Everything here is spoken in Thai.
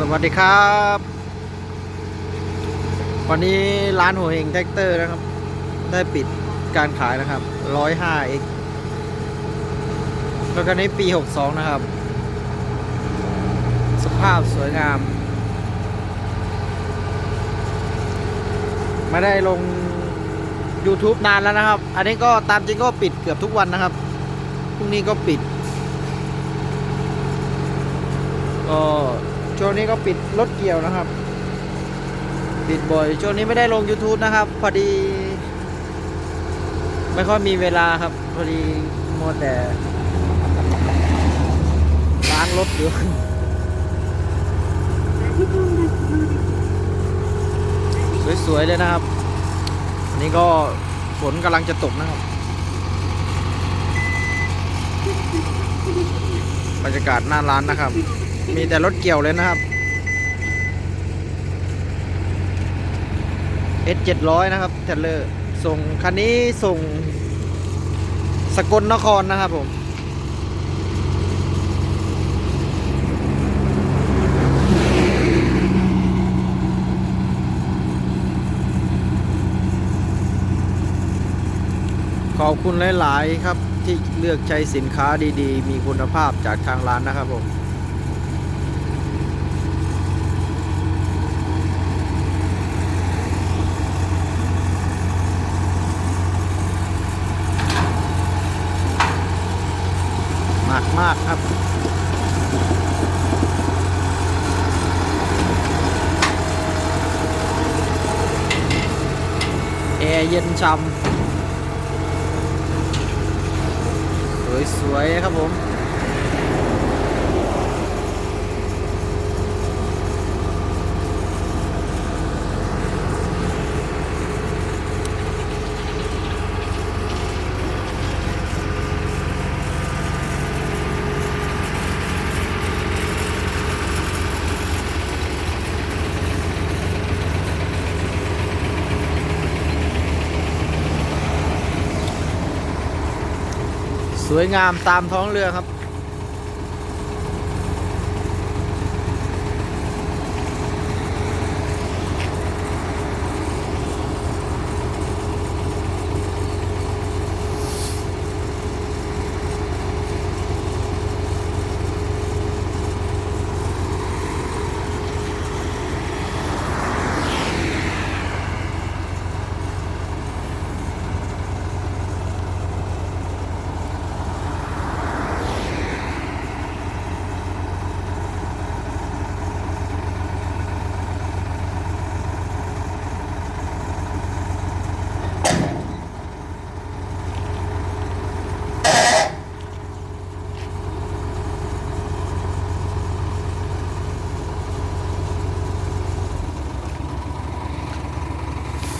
สวัสดีครับ วันนี้ร้านหัวเฮงแท็กเตอร์นะครับ ได้ปิดการขายนะครับ 105x รถคันนี้ปี62นะครับ สภาพสวยงาม ไม่ได้ลง YouTube นานแล้วนะครับ อันนี้ก็ตามจริงก็ปิดเกือบทุกวันนะครับพรุ่งนี้ก็ปิดก็ ช่วงนี้ก็ปิดรถเกี่ยวนะครับ ปิดบ่อย ช่วงนี้ไม่ได้ลง YouTube นะครับ พอดี ไม่ค่อยมีเวลาครับ พอดีมัวแต่ล้างรถอยู่สวยๆเลยนะครับ อันนี้ก็ฝนกำลังจะตกนะครับ บรรยากาศหน้าร้านนะครับ มีแต่รถเกี่ยวเลยนะครับ S 700นะครับเทเลอร์ส่งคันนี้ส่งสกลนครนะครับผมขอบคุณหลาย ๆ ครับที่เลือกใช้สินค้าดี ๆ มีคุณภาพจากทางร้านนะครับผม มากครับ แอร์เย็นช่ำสวยๆครับผม สวยงามตามท้องเรือครับ